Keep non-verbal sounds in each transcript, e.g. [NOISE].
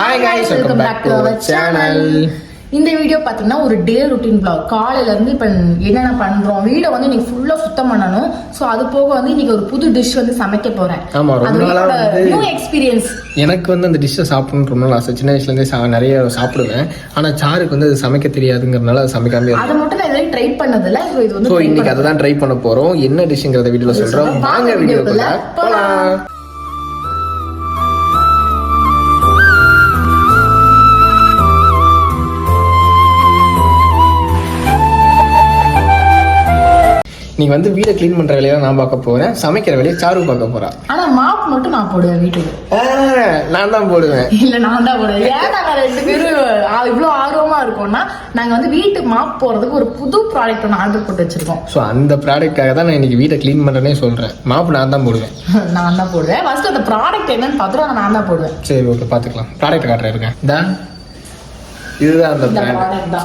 Hi guys welcome back to our channel இந்த video பார்த்தீங்கன்னா ஒரு டே ருட்டீன் vlog. காலையில இருந்து இப்போ என்னென்ன பண்றோம் வீடை வந்து இன்னைக்கு ஃபுல்லா சுத்தம் பண்ணணும். ஸோ அது போக வந்து இன்னைக்கு ஒரு புது டிஷ் வந்து சமைக்க போறேன். ஆமா, ரொம்ப அது நாளா என்னோட வந்து- நியூ எக்ஸ்பீரியன்ஸ் எனக்கு வந்து அந்த டிஷ்ஷை சாப்பிடணும்னு ரொம்ப நாள் ஆசை சின்ன வயசுலேருந்தே சா நிறைய சாப்பிடுவேன். ஆனால் சாருக்கு வந்து அது சமைக்க தெரியாதுங்கிறதுனால அது சமைக்காம அதை மட்டும் நான் ட்ரை பண்ணதில்ல. ஸோ இது வந்து ஸோ இன்னைக்கு அதை தான் ட்ரை பண்ண போகிறோம் என்ன டிஷ்ங்கிறத வீடியோவில் சொல்கிறோம் வாங்க வீடியோக்குள்ள போகலாம் நீங்க வந்து வீடை க்ளீன் பண்ற வேலையை நான் பார்க்க போறேன். சமைக்கிற வேலையை சாரு பார்க்க போறா. ஆனா மாப் மட்டும் நான் போடுவேன் வீட்டுக்கு. நான் தான் போடுவேன். இல்ல நான் தான் போடுவேன். ஏன் நாங்க ரெண்டு பேரும் இவ்வளவு ஆர்வமா இருக்கோம்னா நாங்க வந்து வீட்டு மாப் போறதுக்கு ஒரு புது ப்ராடக்ட் ஒன்று ஆர்டர் போட்டு வச்சிருக்கோம். ஸோ அந்த ப்ராடக்டாக தான் நான் இன்னைக்கு வீட்டை க்ளீன் பண்ணுறேனே சொல்கிறேன் மாப்பு நான் தான் போடுவேன். [LAUGHS] நான் தான் போடுவேன். ஃபர்ஸ்ட் அந்த ப்ராடக்ட் என்னன்னு பார்த்துட்டு நான் தான் போடுவேன். சரி ஓகே பார்த்துக்கலாம். ப்ராடக்ட் காட்டுறேன் இருக்கேன் இதுதான் அந்த பிராண்ட்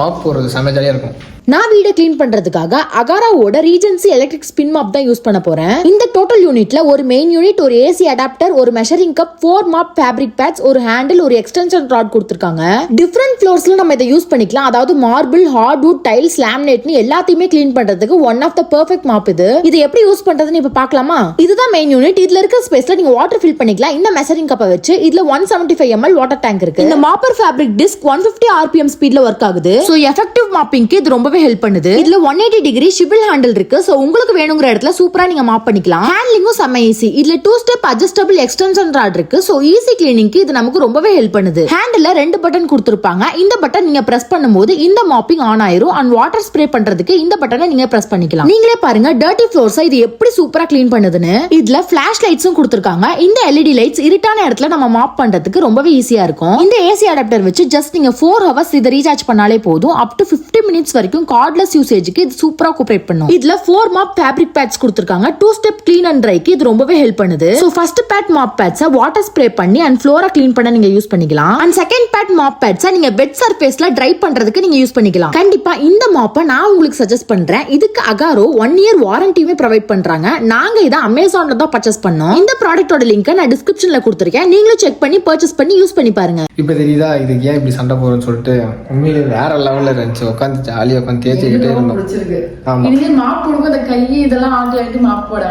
மாப் போடுறது செம்ம ஜாலியாக இருக்கும். நான் வீடை க்ளீன் பண்றதுக்காக அகாராவோட ரீஜன்சி எலக்ட்ரிக் ஸ்பின் மாப் தான் யூஸ் பண்ண போறேன். இந்த டோட்டல் யூனிட்ல ஒரு மெயின் யூனிட் ஒரு ஏசி அடாப்டர் ஒரு measuring cup four mop fabric pads ஒரு ஹேண்டில் ஒரு எக்ஸ்டென்ஷன் ராட் கொடுத்துருக்காங்க. டிஃப்ரெண்ட் ஃப்ளோர்ஸ்ல நம்ம இதை யூஸ் பண்ணிக்கலாம். அதாவது மார்பிள் ஹார்ட்வுட் டைல்ஸ் லேமினேட்னு எல்லாத்தையுமே க்ளீன் பண்றதுக்கு one of the perfect mop இது. இது எப்படி யூஸ் பண்றதுன்னு இப்ப பார்க்கலாமா? இதுதான் மெயின் யூனிட் இதுல இருக்க ஸ்பேஸ்ல நீங்க வாட்டர் ஃபில் பண்ணிக்கலாம். இந்த மெஷரிங் கப்பை வச்சு இதுல one seventy five ML water tank இருக்கு. இந்த mopper fabric disc one fifty RPM ஸ்பீட்ல ஒர்க் ஆகுது. ஸோ எஃபெக்டிவ் மாப்பிங்க்கு இது ரொம்பவே ஹெல்ப் பண்ணுது. இதுல one eighty degree swivel handle இருக்கு. ஸோ உங்களுக்கு வேணுங்கிற இடத்துல சூப்பரா நீங்க மாப் பண்ணிக்கலாம். ஹேண்ட்லிங்கும் செம்ம ஈஸி இதுல two step adjustable extension rod இருக்கு ஸோ ஈஸி கிளீனிங்க்கு இது நமக்கு ரொம்பவே ஹெல்ப் பண்ணுது. ஹேண்டில் ரெண்டு பட்டன் கொடுத்துருப்பாங்க. இந்த பட்டன் நீங்க பிரஸ் பண்ணும்போது இந்த மாப்பிங் ஆன் ஆயிரும். அண்ட் வாட்டர் ஸ்ப்ரே பண்றதுக்கு இந்த பட்டனை நீங்க பிரஸ் பண்ணிக்கலாம். நீங்களே பாருங்க டர்ட்டி ஃப்ளோர்ஸை இது எப்படி சூப்பரா க்ளீன் பண்ணுதுன்னு. இதுல பிளாஷ் லைட்ஸும் கொடுத்துருக்காங்க. இந்த எல்இடி லைட்ஸ் இருட்டான இடத்துல நம்ம மாப் பண்றதுக்கு ரொம்பவே ஈஸியா இருக்கும். இந்த ஏசி அடாப்டர் வச்சு ஜஸ்ட் நீங்க ஃபோர் ஹவர்ஸ் இதை ரீசார்ஜ் பண்ணாலே போதும். அப் டு 50 மினிட்ஸ் வரைக்கும் கார்ட்லெஸ் யூசேஜுக்கு இது சூப்பரா கோஆபரேட் பண்ணும். இதுல ஃபோர் மாப் ஃபேப்ரிக் பேட்ஸ் கொடுத்துருக்காங்க. டூ ஸ்டெப் க்ளீன் அண்ட் ட்ரைக்கு இது ரொம்பவே ஹெல்ப் பண்ணுது. ஸோ ஃபர்ஸ்ட் பேட் மாப் பேட்ஸை வாட்டர் ஸ்ப்ரே பண்ணி அண்ட் ஃப்ளோரா க்ளீன் பண்ண நீங்க யூஸ் பண்ணிக்கலாம். அண்ட் செகண்ட் பேட் மாப் பேட்ஸை நீங்க பெட் சர்ஃபேஸ்ல ட்ரை பண்றதுக்கு நீங்க யூஸ் பண்ணிக்கலாம். கண்டிப்பா இந்த மாப்பை நான் உங்களுக்கு சஜஸ்ட் பண்றேன். இதுக்கு அகாரோ ஒன் இயர் வாரண்டியுமே ப்ரொவைட் பண்றாங்க. நாங்க இதை அமேசான்ல தான் பர்ச்சேஸ் பண்ணோம். இந்த ப்ராடக்ட்டோட லிங்க் நான் டிஸ்கிரிப்ஷன்ல கொடுத்துருக்கேன். நீங்களும் செக் பண்ணி பர்ச்சேஸ் பண்ணி யூஸ் பண்ணி பாருங்க. இப்போ தெரியுதா? இதுக்கு ஏன் இப்படி சண்டை போறோம்னு சொல்லிட்டு உண்மையிலே வேற லெவல்ல இருந்துச்சு. உட்காந்து ஜாலியாக உட்காந்து தேய்ச்சிக்கிட்டே இருந்தோம். பிடிச்சிருக்கு. ஆமா. இனிமே மாப் போடும்போது அந்த கை இதெல்லாம் ஆட்டி ஆட்டி மாப் போட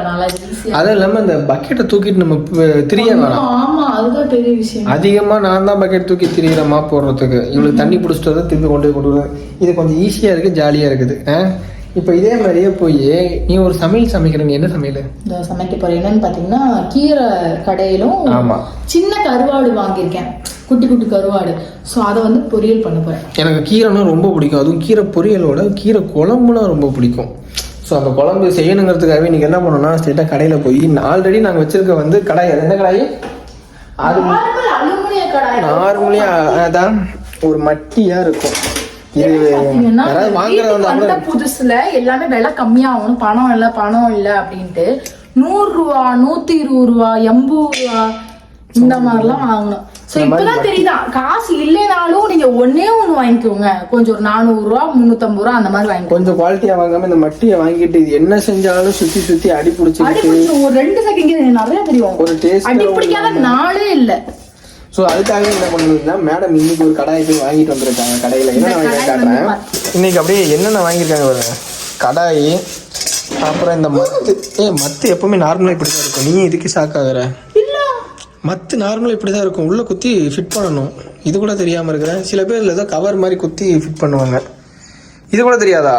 ஈஸியா அதுவும் இல்லாமல் இந்த பக்கெட்டை தூக்கிட்டு நம்ம திரிய வேணாம். ஆமா அதுதான் பெரிய விஷயம். அதிகமாக நான் தான் பக்கெட் தூக்கி திரியிற மாப் போடுறதுக்கு. இவளுக்கு தண்ணி பிடிச்சிட்டு வந்து திருப்பி கொண்டு போய் கொண்டு இது கொஞ்சம் ஈஸியாக இருக்குது ஜாலியாக இருக்குது. இப்போ இதே மாதிரியே போய் நீ ஒரு சமையல் சமைக்கிற நீ என்ன சமையல்? இந்த சமைக்க போறேன். என்னன்னு பாத்தீங்கன்னா கீரை கடையிலும் ஆமா. சின்ன கருவாடு வாங்கியிருக்கேன். குட்டி குட்டி கருவாடு. ஸோ அதை வந்து பொரியல் பண்ண போறேன். எனக்கு கீரைனா ரொம்ப பிடிக்கும். அதுவும் கீரை பொரியலோட கீரை குழம்புனா ரொம்ப பிடிக்கும். ஸோ அந்த குழம்பு செய்யணுங்கிறதுக்காகவே நீங்கள் என்ன பண்ணணும்னா ஸ்ட்ரெயிட்டாக கடையில் போய் ஆல்ரெடி நாங்கள் வச்சிருக்க வந்து கடாய் என்ன கடாய்? அது நார்மலியாக அதான் ஒரு மட்டியாக இருக்கும். வந்தா கூட புதுசுல எல்லாமே விலை கம்மியாகணும் பணம் இல்லை பணம் இல்லை அப்படின்ட்டு நூறு ரூபா நூத்தி இருபது ரூபா எண்பது ரூபா இந்த மாதிரிலாம் வாங்கணும். ஸோ இப்பதான் தெரியுதா காசு இல்லைனாலும் நீங்க ஒன்னே ஒண்ணு வாங்கிக்கோங்க. கொஞ்சம் ஒரு நானூறு ரூபா முந்நூத்தம்பது ரூபா அந்த மாதிரி வாங்கிக்கோங்க. கொஞ்சம் குவாலிட்டியாக வாங்காம இந்த மட்டியை வாங்கிட்டு இது என்ன செஞ்சாலும் சுற்றி சுற்றி அடி பிடிச்ச ஒரு ரெண்டு செகண்ட் நிறைய தெரியும். ஒரு டேஸ்ட் அடி பிடிக்காத நாளே இல்ல. ஸோ அதுக்காக என்ன பண்ணுதுன்னா மேடம் இன்னைக்கு ஒரு கடாய் போய் வாங்கிட்டு வந்திருக்காங்க கடையில். என்ன வாங்கி காட்டுறேன். இன்னைக்கு அப்படியே என்னென்ன வாங்கியிருக்காங்க பாருங்க. கடாய் அப்புறம் இந்த மத்து ஏ மத்து எப்பவுமே நார்மலாக இப்படி தான் இருக்கும். நீ இதுக்கு ஷாக் ஆகுற? மத்து நார்மலாக இப்படி தான் இருக்கும். உள்ளே குத்தி ஃபிட் பண்ணணும். இது கூட தெரியாமல் இருக்கிறேன். சில பேர் ஏதோ கவர் மாதிரி குத்தி ஃபிட் பண்ணுவாங்க. இது கூட தெரியாதா?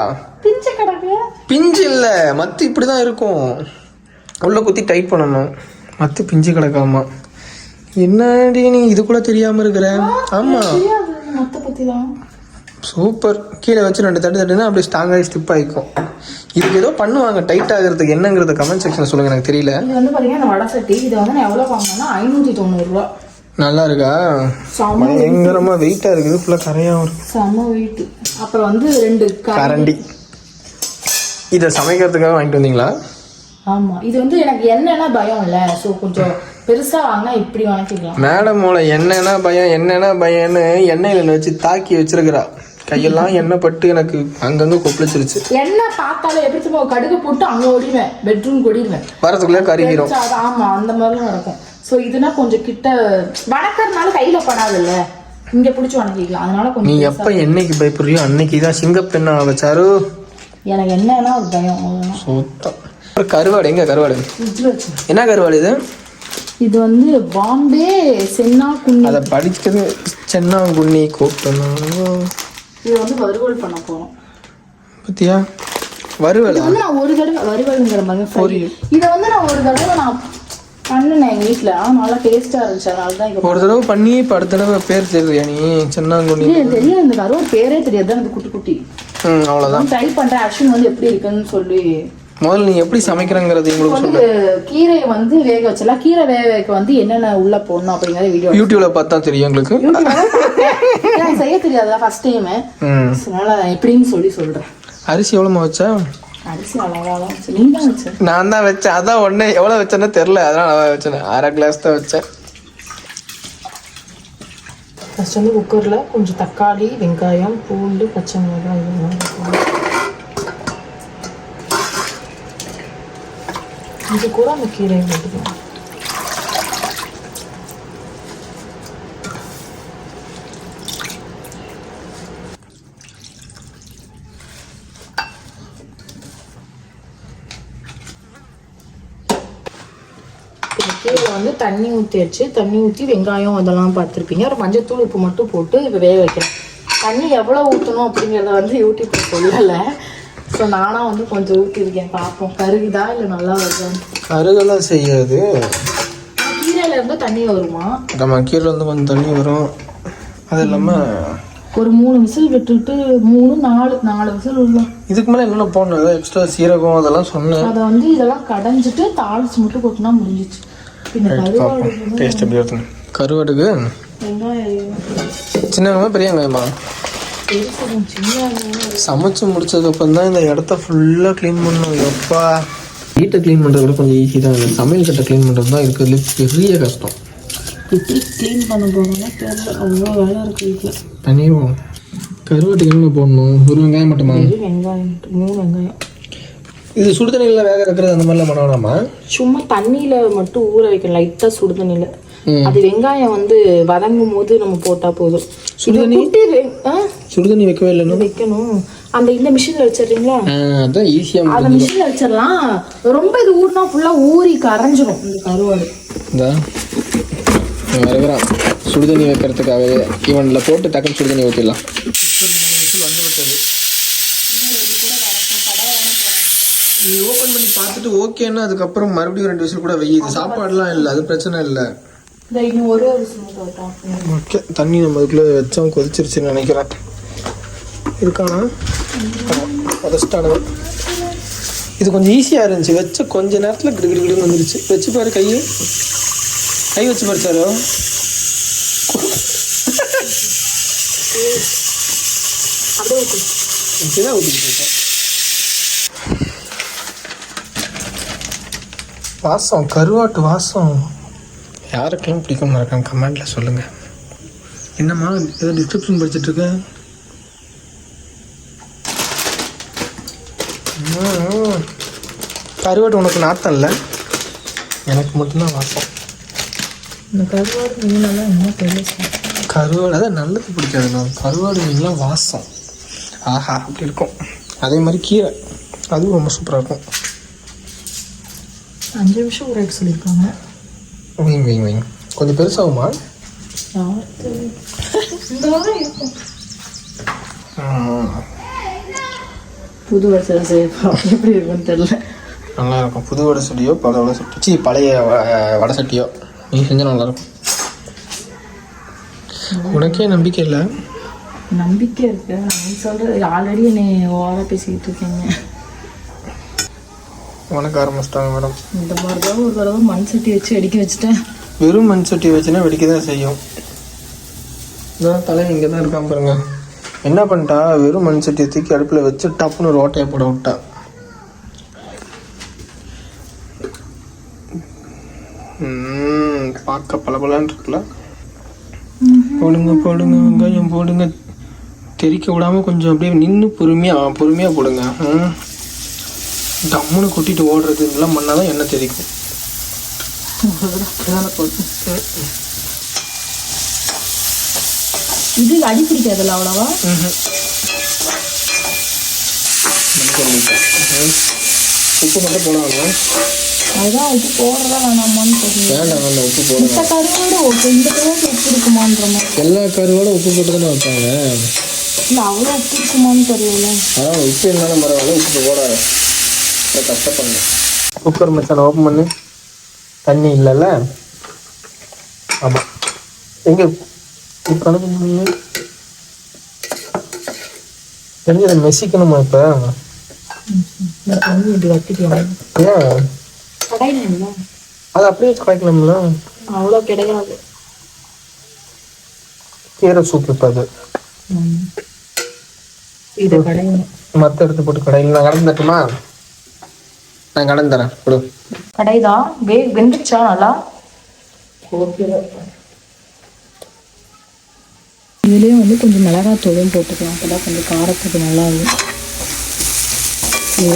பிஞ்சு இல்லை. மத்து இப்படி தான் இருக்கும். உள்ளே குத்தி டைட் பண்ணணும். மத்து பிஞ்சு கிடக்காமா. என்னடி நீ இது கூட தெரியாமல் இருக்கிற தான் சூப்பர். கீழே வச்சு ரெண்டு தட்டு தட்டுனா அப்படியே ஸ்ட்ராங்காகி ஸ்டிப் ஆகிக்கும் இதுக்கு ஏதோ பண்ணுவாங்க டைட் ஆகிறதுக்கு என்னங்கிறத கமெண்ட் செக்ஷன் சொல்லுங்கள் எனக்கு தெரியல. இது வந்து பாத்தீங்கன்னா இந்த வடை சட்டி இதை வந்து நான் எவ்வளவு வாங்கினேன்னா ஐநூத்தி தொண்ணூறு ரூபா நல்லா இருக்கா? செம பயங்கரமாக வெயிட்டாக இருக்குது ஃபுல்லாக கரையாகவும் இருக்கு. செம வெயிட் அப்புறம் வந்து ரெண்டு கரண்டி. இதை சமைக்கிறதுக்காக வாங்கிட்டு வந்தீங்களா? ஆமா. இது வந்து எனக்கு என்னன்னா பயம் இல்ல. சோ கொஞ்சம் பெருசா வாங்கினா இப்படி வாங்கிக்கலாம். மேடமோட என்னன்னா பயம் என்னன்னா பயம்னு எண்ணெயில் வச்சு தாக்கி வச்சிருக்கிறா. கையெல்லாம் எண்ணெய் பட்டு எனக்கு அங்கங்கே கொப்பளிச்சிருச்சு. என்ன பார்த்தாலும் எப்படி சும்மா கடுகு போட்டு அங்க ஓடிடுவேன். பெட்ரூம் ஓடிடுவேன். வரதுக்குள்ளே கருகிரும். ஆமா அந்த மாதிரிலாம் நடக்கும். ஸோ இதுனா கொஞ்சம் கிட்ட வணக்கறதுனால கையில படாதுல்ல. இங்க பிடிச்சி வணக்கிக்கலாம். அதனால நீ கொஞ்சம் எப்ப என்னைக்கு பயப்படுறியோ அன்னைக்கு தான் சிங்கப்பெண்ணா வச்சாரு எனக்கு என்னன்னா ஒரு பயம். சுத்தம். கருவாடு எங்க கருவாடு? என்ன கருவாடு இது? இது வந்து பாம்பே சென்னா குன்னி. அதை படிக்கிறது சென்னாங்குண்ணி கூப்பிட்டணும் இது வந்து வறுவல் பண்ண போறோம். பத்தியா? வறுவலா? வந்து நான் ஒரு தடவை வறுவல்ங்கிற மாதிரி. இதை வந்து நான் ஒரு தடவை நான் பண்ணினேன் எங்க வீட்ல. ஆனா நல்லா டேஸ்டா இருந்துச்சு. அதனால தான் இங்க ஒரு தடவை பண்ணி இப்போ அடுத்த தடவை பேர் தெரியுறியா நீ? சென்னாங்குண்ணி தெரியும் இந்த கருவாடு பேரே தெரியாது. தான் குட்டி குட்டி. ம் அவ்வளோதான் ட்ரை பண்றேன். ஆக்ஷன் வந்து எப்படி இருக்குன்னு சொல்லி. முதல்ல நீ எப்படி சமைக்கிறங்கிறது உங்களுக்கு வந்து கீரையை வந்து வேக வச்சலாம் கீரை வேக வைக்க வந்து என்னென்ன உள்ள போடணும் அப்படிங்கிற வீடியோ யூடியூப்ல பார்த்தா தெரியும் எங்களுக்கு. எனக்கு செய்ய தெரியாதுல ஃபர்ஸ்ட் டைம் அதனால எப்படின்னு சொல்லி சொல்றேன். அரிசி எவ்வளோமா வச்சா? நான் தான் வச்சேன். அதான் ஒன்னே எவ்வளோ வச்சேன்னு தெரில அதான் நான் வச்சேன். அரை கிளாஸ் தான் வச்சேன். ஃபர்ஸ்ட் வந்து குக்கரில் கொஞ்சம் தக்காளி வெங்காயம் பூண்டு பச்சை மிளகாய் இதெல்லாம் இது கூட அந்த கீரையை போட்டுக்கலாம் வந்து தண்ணி ஊற்றி வச்சு தண்ணி ஊற்றி வெங்காயம் அதெல்லாம் பார்த்துருப்பீங்க. ஒரு மஞ்சத்தூள் உப்பு மட்டும் போட்டு இப்போ வேக வைக்கிறேன். தண்ணி எவ்வளோ ஊற்றணும் அப்படிங்கிறத வந்து யூடியூப்ல சொல்லலை. ஸோ நானாக வந்து கொஞ்சம் ஊற்றிருக்கேன் பார்ப்போம் கருகுதா இல்லை நல்லா வருதான்னு கருகெல்லாம் செய்யாது. கீரையில இருந்து தண்ணி வருமா? நம்ம கீழே வந்து கொஞ்சம் தண்ணி வரும். அது இல்லாமல் ஒரு மூணு விசில் விட்டுட்டு மூணு நாலு நாலு விசில் உள்ள இதுக்கு மேலே என்னென்ன போடணும்? எக்ஸ்ட்ரா சீரகம் அதெல்லாம் சொன்னேன். அதை வந்து இதெல்லாம் கடைஞ்சிட்டு தாளிச்சு மட்டும் கொட்டினா முடிஞ்சிச்சு. டேஸ்ட் எப்படி கருவாடுக்கு சின்ன பெரிய வெங்காயம்? சமைச்சு முடிச்சதுக்கப்புறம் தான் இந்த இடத்த ஃபுல்லாக க்ளீன் பண்ணணும். எப்பா? வீட்டை க்ளீன் பண்ணுறது கூட கொஞ்சம் ஈஸி தான். இந்த சமையல் கட்டை க்ளீன் பண்ணுறது தான் இருக்கிறதுல பெரிய கஷ்டம். எப்படி க்ளீன் பண்ண போறோம்னா தெரியல அவ்வளோ வேலை இருக்கு வீட்டில் பண்ணிடுவோம் கருவாட்டுக்கு என்ன போடணும். ஒரு வெங்காயம் மட்டுமா? வெங்காயம் மூணு வெங்காயம். இது சுடு தண்ணியில் வேக வைக்கிறது அந்த மாதிரிலாம் பண்ண வேணாமா? சும்மா தண்ணியில மட்டும் ஊற வைக்கணும். லைட்டா சுடு தண்ணியில ம். அது வெங்காயம் வந்து வதங்கும் போது நம்ம போட்டா போதும். சுடு இது தண்ணி? குட்டி வெ- ஆ, சுடு தண்ணி வைக்கவே இல்லைன்னு? வைக்கணும். அந்த இந்த மிஷின்ல வச்சிடுறீங்களா அதான் ஈஸியாக அந்த மிஷின்ல வச்சிடலாம் ரொம்ப இது ஊறினா ஃபுல்லா ஊறி கரைஞ்சிரும் இந்த கருவாடு. இந்த. வருகிறான் சுடு தண்ணி வைக்கிறதுக்காகவே இவனில் போட்டு டக்குன்னு சுடு தண்ணி ஊற்றிடலாம் நீ ஓப்பன் பண்ணி பார்த்துட்டு ஓகேன்னா அதுக்கப்புறம் மறுபடியும் ரெண்டு விசில் கூட வெய்யுது சாப்பாடுலாம் இல்லை அது பிரச்சனை இல்லை. ஓகே தண்ணி நம்ம அதுக்குள்ளே வச்சோம் கொதிச்சிருச்சுன்னு நினைக்கிறேன். இருக்கானா ஃபஸ்ட்டானது இது கொஞ்சம் ஈஸியாக இருந்துச்சு. வச்ச கொஞ்ச நேரத்தில் கிடு கிடு கிடுன்னு வந்துருச்சு. வச்சு பாரு கை கை வச்சு பாரு சாரோ. அப்படியே ஊற்றிட்டு வாசம் கருவாட்டு வாசம். யாருக்கெல்லாம் பிடிக்கும் மறக்காம கமெண்ட்ல சொல்லுங்க. என்னம்மா ஏதோ டிஸ்கிரிப்ஷன் ம். கருவாட்டு உனக்கு நாத்தம் இல்லை? எனக்கு மட்டும்தான் வாசம். இந்த கருவாடு மீனெல்லாம் என்ன தெரியல கருவாடு அதான் நல்லது பிடிக்காதுண்ணா கருவாடு மீன்லாம் வாசம். ஆஹா அப்படி இருக்கும். அதே மாதிரி கீரை. அதுவும் ரொம்ப சூப்பராக இருக்கும். அஞ்சு நிமிஷம் ஊற வைக்க சொல்லியிருக்காங்க. வைங்க வைங்க வைங்க கொஞ்சம் பெருசாகுமா புது வருஷம் எப்படி இருக்குன்னு தெரியல. நல்லா இருக்கும் புது வடை சட்டியோ பழைய வடை சட்டி சீ பழைய வடை சட்டியோ நீ செஞ்சால் நல்லாயிருக்கும். உனக்கே நம்பிக்கை இல்லை? நம்பிக்கை இருக்கு. நீ சொல்றது ஆல்ரெடி என்னை ஓவரா பேசிக்கிட்டு இருக்கீங்க. உனக்கு ஆரம்பிச்சிட்டாங்க மேடம். இந்த மாதிரி தான் ஒரு தடவை மண் சட்டி வச்சு அடிக்க வச்சுட்டேன். வெறும் மண் சட்டி வச்சுன்னா வெடிக்க தான் செய்யும். இதான் தலை இங்கே தான் இருக்கான் பாருங்க. என்ன பண்ணிட்டா? வெறும் மண் சட்டியை தூக்கி அடுப்பில் வச்சு டப்புன்னு ஒரு ஓட்டையை போட விட்டா. பார்க்க பளபளன்னு இருக்குல்ல. போடுங்க போடுங்க வெங்காயம் போடுங்க. தெறிக்க விடாம கொஞ்சம் அப்படியே நின்று பொறுமையாக பொறுமையாக போடுங்க. ம். டம்முன்னு கொட்டிட்டு ஓடுறது இதெல்லாம் பண்ணாதான் எண்ணெய் தெரிக்கும் இது அடி பிடிக்காதுல்ல அவ்வளவா? உப்பு மட்டும் போடுவாங்க அதுதான் உப்பு போடுறதா வேணாமான்னு வேண்டாம் வேண்டாம் உப்பு போடுங்க இந்த கருவோட இந்த கருவோட உப்பு இருக்குமான்ற மாதிரி. எல்லா கருவோட உப்பு போட்டு தானே வைப்பாங்க. இல்லை அவ்வளோ உப்பு இருக்குமான்னு தெரியல. அதான் உப்பு இருந்தாலும் பரவாயில்ல உப்பு போடாத. அதை கஷ்டப்படணும். குக்கர் மச்சான் ஓப்பன் பண்ணு. தண்ணி இல்லைல்ல. ஆமாம் எங்கே அனுப்புங்க தெரிஞ்சதை மெசிக்கணுமா இப்போ? அது அப்படியே குறைக்கலாம்ல அவ்வளோ கிடையாது. கீரை சூப் இப்போ அது. இது கடையில். மற்ற எடுத்து போட்டு கடையில். நான் கடன் தட்டுமா நான் கடன் தரேன் கொடு. கடைதான் வே வெந்துச்சா நல்லா? இதுலேயே வந்து கொஞ்சம் மிளகாத்தூளும் போட்டுக்கலாம். அப்பதான் கொஞ்சம் காரத்துக்கு நல்லா இருக்கும்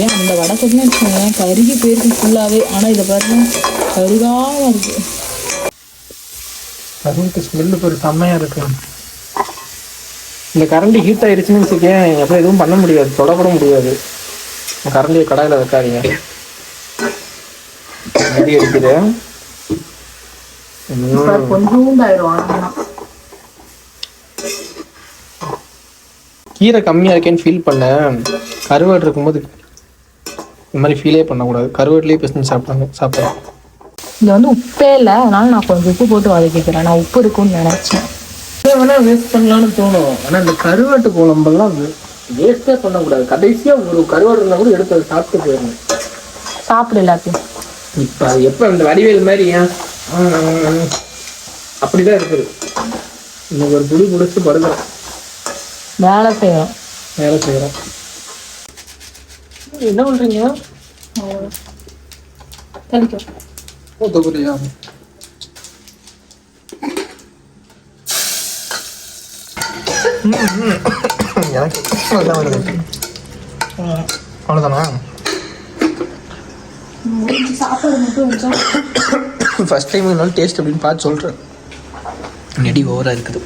ஏன் அந்த வடை கொஞ்சம் வச்சுக்கோங்களேன் கருகி போயிருக்கு ஃபுல்லாகவே ஆனால் இதை பாருங்க கருகாம இருக்கு. கரண்ட் ஸ்மெல்லு ஒரு செம்மையாக இருக்கு. இந்த கரண்ட் ஹீட் ஆயிடுச்சுன்னு வச்சுக்கேன். அப்புறம் எதுவும் பண்ண முடியாது. தொடக்கூட முடியாது. கரண்டியை கடாயில் வைக்காதீங்க. அடி அடிக்குது ம். கொஞ்சம் ஆயிடும் கீரை கம்மியாக இருக்கேன்னு ஃபீல் பண்ணேன். கருவாடு இருக்கும்போது இந்த மாதிரி ஃபீலே பண்ணக்கூடாது. கருவாட்லேயே பிசைஞ்சு சாப்பிட்டாங்க சாப்பிட்டேன் இங்க வந்து உப்பே இல்லை அதனால நான் கொஞ்சம் உப்பு போட்டு வதக்கிக்கிறேன். நான் உப்பு இருக்கும்னு நினைச்சேன். இதை வேணா வேஸ்ட் பண்ணலாம்னு தோணும். ஆனால் இந்த கருவாட்டு குழம்பெல்லாம் வேஸ்ட்டே பண்ணக்கூடாது. கடைசியாக ஒரு கருவாடு இருந்தால் கூட எடுத்து அதை சாப்பிட்டு போயிடணும். சாப்பிடு எல்லாத்தையும். இப்போ அது எப்போ இந்த வடிவேல் மாதிரி ஏன் அப்படிதான் இருக்குது. இன்னைக்கு ஒரு புடி பிடிச்சி படுக்கிறேன். வேலை செய்யணும் வேலை செய்கிறேன் என்ன ஓ தொகுதியா எனக்கு நல்லா வருது அவ்வளோதானா சாப்பாடு மட்டும் ஃபர்ஸ்ட் டைம் என்னால் டேஸ்ட் அப்படின்னு பார்த்து சொல்கிறேன் நெடி ஓவராக இருக்குது.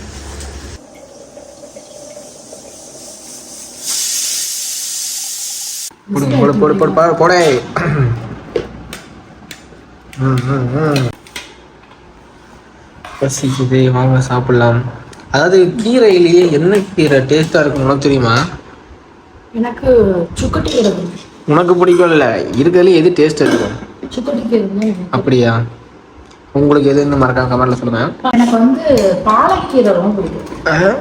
போடு போடு போடு போடு போடு போடே. பசிக்குது வாங்க சாப்பிடலாம். அதாவது கீரையிலேயே என்ன கீரை டேஸ்ட்டாக இருக்கும்னா தெரியுமா? எனக்கு சுக்கட்டி கீரை பிடிக்கும். உனக்கு பிடிக்கும்ல இருக்கிறதுல எது டேஸ்ட் இருக்கும். அப்படியா? உங்களுக்கு எதுன்னு மறக்காம கமெண்ட்ல சொல்லுங்க. எனக்கு வந்து பாலக்கீரை ரொம்ப பிடிக்கும்.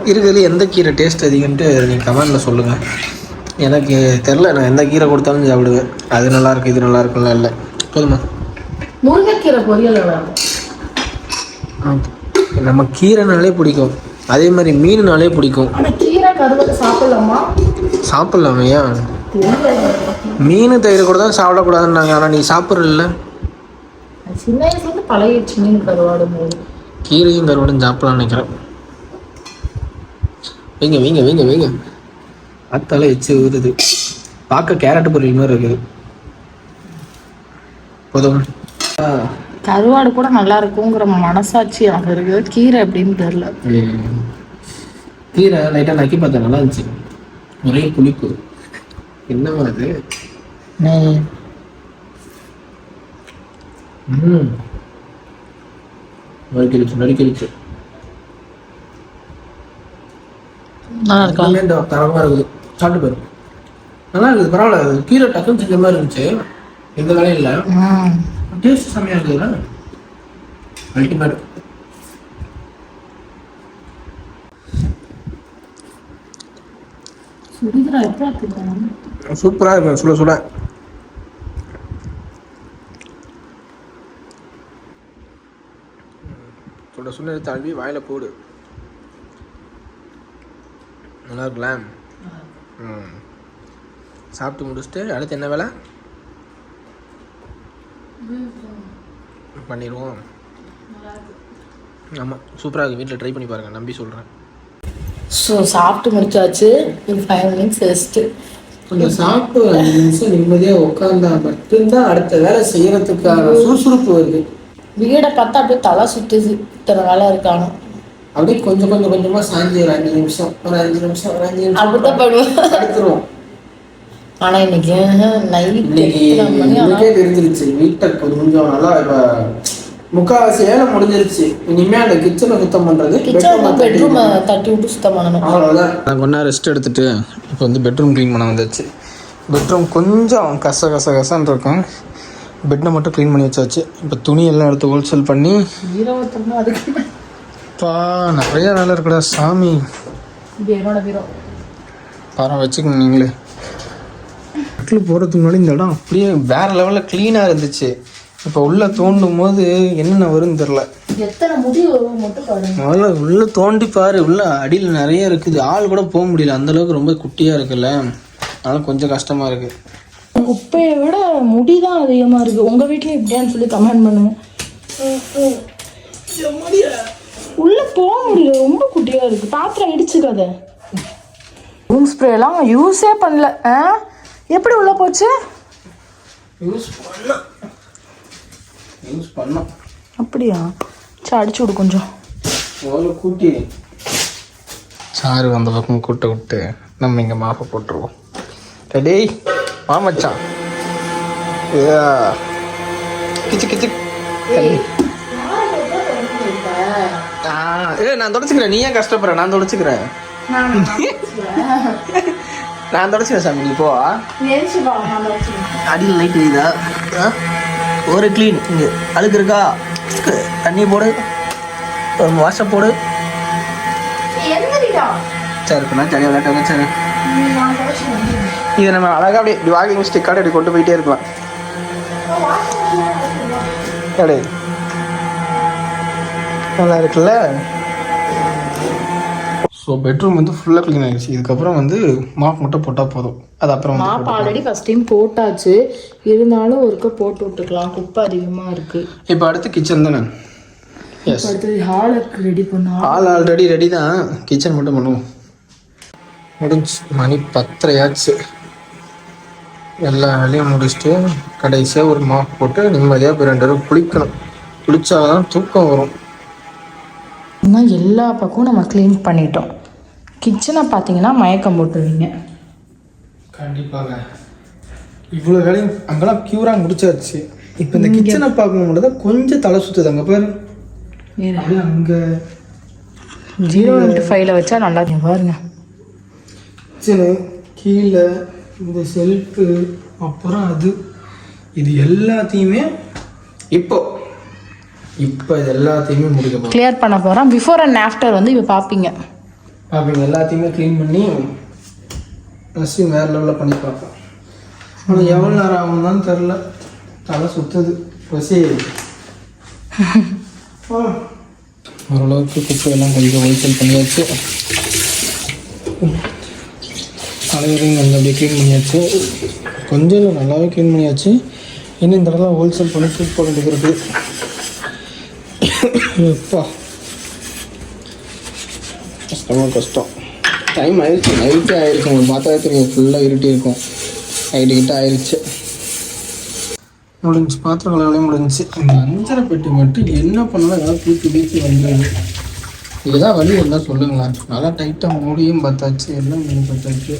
இருக்கிறதுல எந்த கீரை டேஸ்ட் அதிகம்ட்டு நீங்கள் கமெண்டில் சொல்லுங்கள் எனக்கு தெரில நான் எந்த கீரை கொடுத்தாலும் சாப்பிடுவேன். அது நல்லா இருக்கு இது நல்லா இருக்குல்ல இல்லை. போதுமா? முருங்கைக்கீரை பொரியல் நம்ம கீரைனாலே பிடிக்கும். அதே மாதிரி மீனுனாலே பிடிக்கும். கருவாடு சாப்பிடலாமா? சாப்பிட்லாம் ஏன் மீன் தயிர் கூட தான் சாப்பிடக்கூடாதுன்னாங்க. ஆனால் நீ சாப்பிட்றல சின்ன வயசுல இருந்து பழகிடுச்சு மீன் கருவாடு போது. கீரையும் கருவாடும் சாப்பிடலாம்னு நினைக்கிறேன். வைங்க வைங்க வைங்க வைங்க. அத்தால எச்சு ஊறுது பார்க்க கேரட் பொரியல் மாதிரி இருக்குது. போதும். ஆ, கருவாடு கூட நல்லா இருக்குங்கிற மனசாட்சி எனக்கு இருக்குது. கீரை எப்படின்னு தெரியல. கீரை லைட்டாக நக்கி பார்த்தேன் நல்லா இருந்துச்சு. ஒரே புளிப்பு. என்னவா அது ம். நறுக்கிடுச்சு நறுக்கிடுச்சு தரமாக இருக்குது. சாப்பிட்டு பாரு. நல்லா இருக்குது பரவாயில்ல. கீரை டக்குன்னு செஞ்ச மாதிரி இருந்துச்சு. எந்த வேலையும் இல்லை. டேஸ்ட் செம்மையாக இருக்குதுல்ல. அல்டிமேட் சூப்பராக இருக்கும் சுட சுட. சுட சுட அழுவி வாயில் போடு. நல்லா இருக்குல்ல? ம். சாப்பிட்டு முடிச்சுட்டு அடுத்து என்ன வேலை? பண்ணிடுவோம். ஆமாம் சூப்பராக இருக்குது வீட்டில் ட்ரை பண்ணி பாருங்கள் நம்பி சொல்கிறேன் ஸோ சாப்பிட்டு முடிச்சாச்சு. ஃபைவ் மினிட்ஸ் ரெஸ்ட்டு அந்த சாப்பிட்டு அஞ்சு நிமிஷம் நிம்மதியாக உட்காந்தா மட்டும்தான் அடுத்த வேலை செய்யறதுக்கான சுறுசுறுப்பு வருது. வீடை பார்த்தா அப்படியே தலை சுத்துது இத்தனை வேலை இருக்கானோ. அப்படியே கொஞ்சம் கொஞ்சம் கொஞ்சமா சாஞ்சி ஒரு அஞ்சு நிமிஷம் ஒரு அஞ்சு நிமிஷம் ஒரு அஞ்சு நிமிஷம். அப்படிதான் பண்ணுவேன். அடுத்துருவோம் ஆனா இன்னைக்கு நைட் இன்னைக்கு தெரிஞ்சிருச்சு. வீட்டை கொஞ்சம் நல்லா இப்ப முக்காவாசி வேலை முடிஞ்சிருச்சு. இனிமே அந்த கிச்சனை சுத்தம் பண்றது கிச்சன் பெட்ரூம் தட்டி விட்டு சுத்தம் பண்ணணும். அவ்வளோதான் நான் கொஞ்ச நேரம் ரெஸ்ட் எடுத்துட்டு இப்போ வந்து பெட்ரூம் க்ளீன் பண்ண வந்தாச்சு. பெட்ரூம் கொஞ்சம் கச கச கசன்னு இருக்கும். பெட்டை மட்டும் க்ளீன் பண்ணி வச்சாச்சு. இப்போ துணி எல்லாம் எடுத்து ஹோல்சேல் பண்ணி பா நிறைய வேலை இருக்குடா சாமி. இது என்னோட வீரோ பாரம் வச்சுக்கணும் நீங்களே. போகிறதுக்கு முன்னாடி இந்த இடம் அப்படியே வேற லெவலில் க்ளீனாக இருந்துச்சு. இப்போ உள்ளே தோண்டும் போது என்னென்ன வரும்னு தெரில எத்தனை முடி வரும் மட்டும் பாருங்க. முதல்ல உள்ள தோண்டி பாரு உள்ள அடியில் நிறைய இருக்குது. ஆள் கூட போக முடியல. அந்த அளவுக்கு ரொம்ப குட்டியாக இருக்குல்ல. அதனால கொஞ்சம் கஷ்டமாக இருக்கு. குப்பையை விட முடி தான் அதிகமா இருக்கு. உங்க வீட்லயும் இப்படியான்னு சொல்லி கமெண்ட் பண்ணுங்க. உள்ள போக முடியல. ரொம்ப குட்டியா இருக்கு. பாத்திரம் இடிச்சுக்காத ரூம் ஸ்ப்ரே எல்லாம் யூஸே பண்ணல. ஆ? எப்படி உள்ள போச்சு? யூஸ் பண்ணோம் யூஸ் பண்ணோம் அப்படியா? சரி அடிச்சு விடு கொஞ்சம். முதல்ல கூட்டி. சாரு அந்த பக்கம் கூட்ட விட்டு நம்ம இங்கே மாப்பை போட்டுருவோம். ரெடி மாமச்சான் ஏ கிச்சு கிச்சு. ஏ நான் தொடச்சிக்கிறேன் நீ ஏன் கஷ்டப்படுற? நான் தொடச்சிக்கிறேன் நான் தொடச்சிக்கிறேன் சாமி நீ போ. அடியில் லைட் ஆ? ஒரு க்ளீன் இங்கே அழுக்கு இருக்கா. தண்ணி போடு. வாஷப் போடு. சரி இப்போ நான் சரியாக விளையாட்டு சரி இதை நம்ம அழகாக அப்படியே வாக்கிங் ஸ்டிக்காட இப்படி கொண்டு போயிட்டே இருக்கலாம். அப்படியே. நல்லா இருக்குல்ல? ஸோ பெட்ரூம் வந்து ஃபுல்லாக க்ளீன் ஆகிடுச்சு இதுக்கப்புறம் வந்து மாப் மட்டும் போட்டால் போதும். அது அப்புறம் மாப் ஆல்ரெடி ஃபர்ஸ்ட் டைம் போட்டாச்சு. இருந்தாலும் ஒருக்க போட்டு விட்டுக்கலாம். குப்பை அதிகமா இருக்கு. இப்போ அடுத்து கிச்சன் தானே? எஸ் அடுத்தது ஹாலுக்கு ரெடி பண்ணா. ஆள் ஆல்ரெடி ரெடி தான். கிச்சன் மட்டும் பண்ணுவோம். முடிஞ்சு. மணி பத்தரையாச்சு. எல்லா வேலையும் முடிச்சுட்டு கடைசியாக ஒரு மாப் போட்டு நிம்மதியாக போய் ரெண்டு பேரும் குளிக்கணும். குளிச்சாதான் தூக்கம் வரும். எல்லா பக்கமும் நம்ம க்ளீன் பண்ணிட்டோம். கிச்சனை பார்த்தீங்கன்னா மயக்கம் போட்டுருவீங்க. கண்டிப்பாக இவ்வளோ வேலையும் அங்கெல்லாம் க்யூராக முடிச்சாச்சு. இப்போ இந்த கிச்சனை பார்க்கும்போது தான் கொஞ்சம் தலை சுற்றுது அங்கே பாரு. அப்படியே அங்கே ஜீரோ இன்ட்டு ஃபைவ்ல வச்சா நல்லா பாருங்க. கிச்சனு கீழே இந்த செல்ஃபு அப்புறம் அது. இது எல்லாத்தையுமே இப்போ இப்போ இது எல்லாத்தையுமே முடிக்க கிளியர் பண்ண போகிறோம் பிஃபோர் அண்ட் ஆஃப்டர் வந்து இப்போ பார்ப்பீங்க அவங்க எல்லாத்தையுமே க்ளீன் பண்ணி ட்ரெஸ்ஸிங் வேறு லெவலில் பண்ணி பார்ப்போம். ஆனால் எவ்வளோ நேரம் ஆகும்னு தெரில தலை சுற்றுது பசி. ஓரளவுக்கு குப்பையெல்லாம் கொஞ்சம் ஹோல்சேல் பண்ணியாச்சு. அனைவரையும் அப்படியே க்ளீன் பண்ணியாச்சு. கொஞ்சம் இல்லை நல்லாவே க்ளீன் பண்ணியாச்சு. இன்னும் இந்த இடத்துல ஹோல்சேல் பண்ணி தூக்கி போட எப்பா ரொம்ப கஷ்டம். டைம் ஆயிடுச்சு நைட்டே ஆயிடுச்சு. உங்களுக்கு பார்த்தாலே தெரியும் ஃபுல்லாக இருட்டி இருக்கும். நைட்டு கிட்ட ஆயிடுச்சு. முடிஞ்சு பாத்திரம் கலவையும் முடிஞ்சு. இந்த அஞ்சரை பெட்டி மட்டும் என்ன பண்ணாலும் ஏதாவது தூக்கி தூக்கி வந்துடுது இதுதான் வழி இருந்தால் சொல்லுங்களேன். நல்லா டைட்டாக மூடியும் பார்த்தாச்சு. எல்லாம் மூடி பார்த்தாச்சு.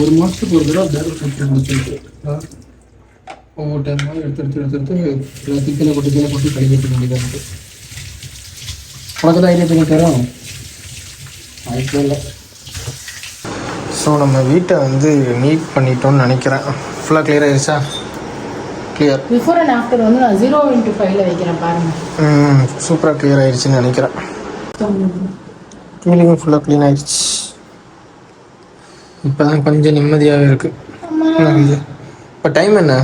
ஒரு மாதத்துக்கு ஒரு தடவை பேர் போட்டு முடிச்சிருக்கு ஒவ்வொரு டைமாக எடுத்து எடுத்து எடுத்து எடுத்து எல்லாத்தையும் கீழே கொட்டி கீழே போட்டு கழுவிட்டு வேண்டியதாக இருக்குது உனக்கு தான் ஐடியா பண்ணி தரோம். வாய்ப்பே இல்லை ஸோ நம்ம வீட்டை வந்து நீட் பண்ணிட்டோம்னு நினைக்கிறேன். ஃபுல்லாக கிளியர் ஆயிடுச்சா கிளியர் பிஃபோர் அண்ட் ஆஃப்டர் வந்து நான் ஜீரோ இன்ட்டு ஃபைவ்ல வைக்கிறேன் பாருங்க. சூப்பராக கிளியர் ஆயிடுச்சுன்னு நினைக்கிறேன். ஃபீலிங் ஃபுல்லாக க்ளீன் ஆயிடுச்சு இப்போ தான் கொஞ்சம் நிம்மதியாகவே இருக்குது இப்போ டைம் என்ன?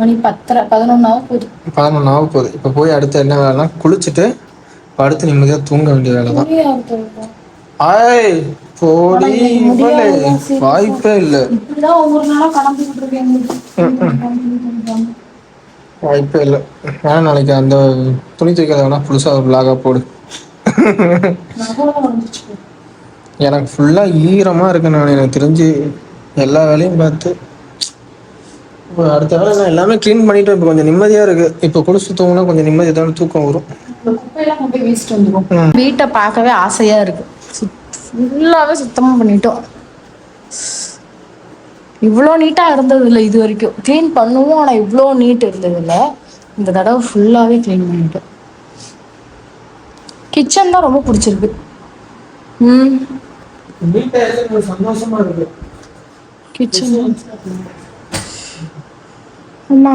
மணி பத்தரை பதினொன்னாவது போகுது. பதினொன்று ஆக போகுது. இப்போ போய் அடுத்து என்ன வேலைனா குளிச்சுட்டு இப்போ அடுத்து நிம்மதியாக தூங்க வேண்டிய வேலை தான் ஆய் போடி இவளே, வாய்ப்பே இல்லை. வாய்ப்பே இல்லை. வேணா நாளைக்கு அந்த துணி துவைக்கிறத வேணா புதுசாக ஒரு பிளாகாக போடு. எனக்கு ஃபுல்லாக ஈரமாக இருக்கு நான். எனக்கு தெரிஞ்சு எல்லா வேலையும் பார்த்து. அடுத்த வேலை நான் எல்லாமே க்ளீன் பண்ணிட்டோம் இப்போ கொஞ்சம் நிம்மதியாக இருக்குது இப்போ குளிச்சு தூங்கினா கொஞ்சம் நிம்மதியான தூக்கம் வரும். வீட்டை பார்க்கவே ஆசையா இருக்கு. ஃபுல்லாவே சுத்தமா பண்ணிட்டோம். இவ்வளோ நீட்டா இருந்தது இல்லை இது வரைக்கும். க்ளீன் பண்ணுவோம் ஆனா இவ்வளோ நீட் இருந்தது இல்லை இந்த தடவை ஃபுல்லாவே க்ளீன் பண்ணிட்டோம். கிச்சன் தான் ரொம்ப பிடிச்சிருக்கு. ம். நீட்டாக சந்தோஷமா இருக்கு. கிச்சன் அம்மா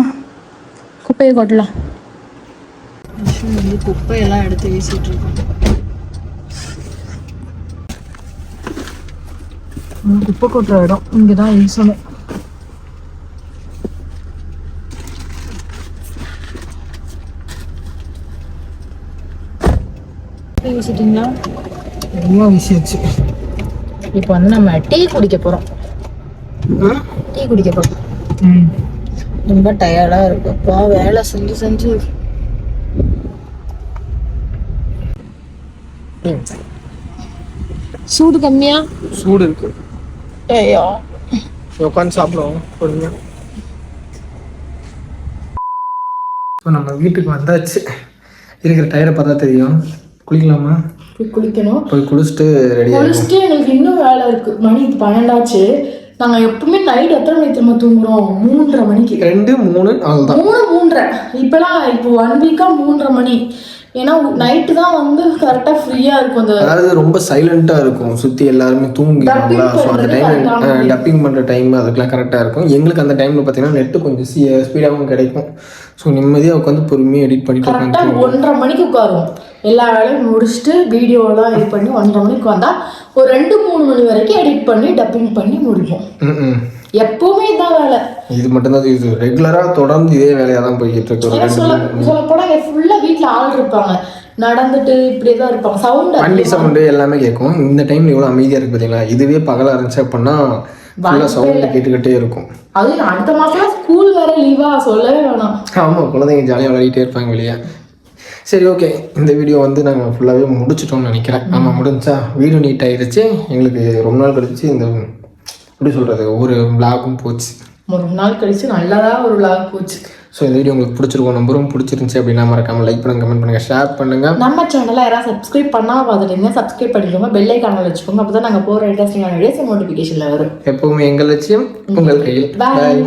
குப்பையை கொட்டலாம். வந்து குப்பையெல்லாம் எடுத்து வீசிட்டு இருக்கோம். குப்பை கொட்டுற இடம். இங்கே தான் வீசணும் வீசிட்டீங்களா ரொம்ப விஷயச்சு இப்போ வந்து நம்ம டீ குடிக்க போகிறோம் டீ குடிக்க போகிறோம் ம். ரொம்ப டயர்டாக இருக்குப்பா வேலை செஞ்சு செஞ்சு. சூடு கம்மியா? சூடு இருக்கு. ஐயோ உட்காந்து சாப்பிடுவோம் பொறுமையாக இப்போ நம்ம வீட்டுக்கு வந்தாச்சு. இருக்கிற டயரை பார்த்தா தெரியும். குளிக்கலாமா? போய் குளிக்கணும். போய் குளிச்சுட்டு ரெடி குளிச்சுட்டு எங்களுக்கு இன்னும் வேலை இருக்கு. மணி பன்னெண்டாச்சு. நாங்க எப்பவுமே நைட் எத்தனை மணிக்கு திரும்ப தூங்குறோம்? மூன்றரை மணிக்கு. ரெண்டு மூணு அவ்வளோதான் மூணு மூன்றரை. இப்பெல்லாம் இப்போ ஒன் வீக்கா மூன்றரை மணி. ஏன்னா நைட்டு தான் வந்து கரெக்டா ஃப்ரீயா இருக்கும் அந்த அதாவது ரொம்ப சைலண்ட்டாக இருக்கும். சுற்றி எல்லாருமே தூங்கிடுவாங்களா ஸோ அந்த டைம் டப்பிங் பண்ணுற டைம் அதுக்கெல்லாம் கரெக்டாக இருக்கும். எங்களுக்கு அந்த டைமில் பார்த்தீங்கன்னா நெட்டு கொஞ்சம் சி ஸ்பீடாகவும் கிடைக்கும். ஸோ நிம்மதியாக உட்காந்து பொறுமையாக எடிட் பண்ணிட்டு கரெக்டா உட்காந்து ஒன்றரை மணிக்கு உட்காருவோம். எல்லா வேலையும் முடிச்சுட்டு வீடியோலாம் இது பண்ணி ஒன்றரை மணிக்கு வந்தா ஒரு ரெண்டு மூணு மணி வரைக்கும் எடிட் பண்ணி டப்பிங் பண்ணி முடிப்போம். ம் ம் எப்பவுமே இதான் வேலை. இது மட்டும்தான் இது ரெகுலராக தொடர்ந்து இதே வேலையாக தான் போய்கிட்டு இருக்கு சொல்ல சொல்ல போனா ஃபுல்லா வீட்ல ஆள் இருப்பாங்க. நடந்துட்டு இப்படியே தான் இருப்பாங்க. சவுண்ட் வண்டி சவுண்டு எல்லாமே கேட்கும். இந்த டைம்ல எவ்வளோ அமைதியாக இருக்கு பார்த்தீங்களா இதுவே பகலாக இருந்துச்சு அப்படின்னா ஃபுல்லாக சவுண்டு கேட்டுக்கிட்டே இருக்கும். அதுவும் அடுத்த மாசம் ஸ்கூல் வேற லீவா சொல்லவே வேணாம். ஆமாம் குழந்தைங்க ஜாலியாக விளையாடிட்டே இருப்பாங்க வெளியே. சரி ஓகே இந்த வீடியோ வந்து நாங்கள் ஃபுல்லாகவே முடிச்சிட்டோம்னு நினைக்கிறேன். ஆமாம் முடிஞ்சா வீடு நீட் ஆயிடுச்சு எங்களுக்கு ரொம்ப நாள் கழிச்சு இந்த எப்படி சொல்கிறது ஒரு விளாகும் போச்சு. ஒரு நாள் கழிச்சு நல்லதா ஒரு vlog போச்சு. ஸோ இந்த வீடியோ உங்களுக்கு பிடிச்சிருக்கும் நம்பரும் பிடிச்சிருந்துச்சி அப்படின்னா மறக்காம லைக் பண்ணுங்க கமெண்ட் பண்ணுங்கள் ஷேர் பண்ணுங்கள் நம்ம சேனலை யாராவது சப்ஸ்கிரைப் பண்ணா பார்த்துட்டீங்க சப்ஸ்கிரைப் பண்ணிக்கோங்க பெல் ஐக்கானில் வச்சுக்கோங்க அப்போ தான் நாங்கள் போகிற இன்ட்ரெஸ்டிங்கான வீடியோஸ் நோட்டிஃபிகேஷனில் வரும். எப்பவுமே எங்கள் லட்சியம்? உங்கள் கையில். பாய்